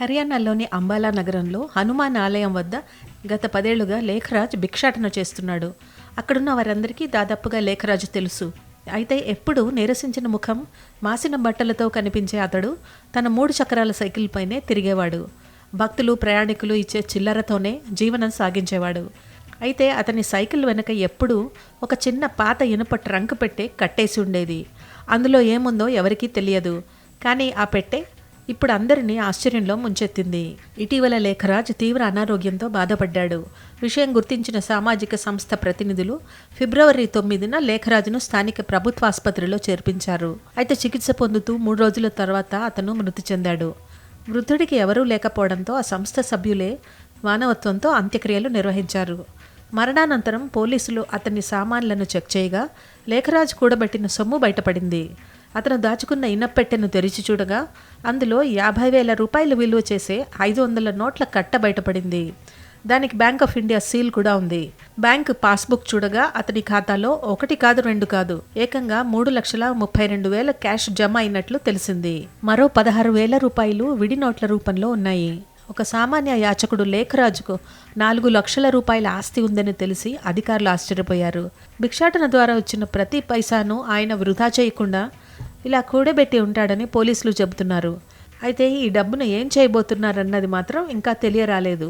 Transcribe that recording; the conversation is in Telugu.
హర్యానాలోని అంబాలా నగరంలో హనుమాన్ ఆలయం వద్ద గత పదేళ్ళుగా లేఖరాజ్ భిక్షాటన చేస్తున్నాడు. అక్కడున్న వారందరికీ దాదాపుగా లేఖరాజు తెలుసు. అయితే ఎప్పుడూ నీరసించిన ముఖం మాసిన బట్టలతో కనిపించే అతడు తన మూడు చక్రాల సైకిల్ పైనే తిరిగేవాడు. భక్తులు ప్రయాణికులు ఇచ్చే చిల్లరతోనే జీవనం సాగించేవాడు. అయితే అతని సైకిల్ వెనక ఎప్పుడూ ఒక చిన్న పాత ఇనుప ట్రంక్ పెట్టే కట్టేసి ఉండేది. అందులో ఏముందో ఎవరికీ తెలియదు. కానీ ఆ పెట్టె ఇప్పుడు అందరినీ ఆశ్చర్యంలో ముంచెత్తింది. ఇటీవల లేఖరాజ్ తీవ్ర అనారోగ్యంతో బాధపడ్డాడు. విషయం గుర్తించిన సామాజిక సంస్థ ప్రతినిధులు ఫిబ్రవరి తొమ్మిదిన లేఖరాజును స్థానిక ప్రభుత్వ ఆసుపత్రిలో చేర్పించారు. అయితే చికిత్స పొందుతూ మూడు రోజుల తర్వాత అతను మృతి చెందాడు. వృద్ధుడికి ఎవరూ లేకపోవడంతో ఆ సంస్థ సభ్యులే మానవత్వంతో అంత్యక్రియలు నిర్వహించారు. మరణానంతరం పోలీసులు అతని సామాన్లను చెక్ చేయగా లేఖరాజ్ కూడబెట్టిన సొమ్ము బయటపడింది. అతను దాచుకున్న ఇనప్పెట్టెను తెరిచి చూడగా అందులో యాభై వేల రూపాయలు విలువ చేసే ఐదు వందల నోట్ల కట్ట బయటపడింది. దానికి బ్యాంక్ ఆఫ్ ఇండియా సీల్ కూడా ఉంది. బ్యాంక్ పాస్బుక్ చూడగా అతని ఖాతాలో ఒకటి కాదు రెండు కాదు ఏకంగా మూడు లక్షల ముప్పై రెండు వేల క్యాష్ జమ అయినట్లు తెలిసింది. మరో పదహారు వేల రూపాయలు విడి నోట్ల రూపంలో ఉన్నాయి. ఒక సామాన్య యాచకుడు లేఖరాజుకు నాలుగు లక్షల రూపాయల ఆస్తి ఉందని తెలిసి అధికారులు ఆశ్చర్యపోయారు. భిక్షాటన ద్వారా వచ్చిన ప్రతి పైసాను ఆయన వృధా చేయకుండా ఇలా కూడబెట్టి ఉంటాడని పోలీసులు చెబుతున్నారు. అయితే ఈ డబ్బును ఏం చేయబోతున్నారన్నది మాత్రం ఇంకా తెలియరాలేదు.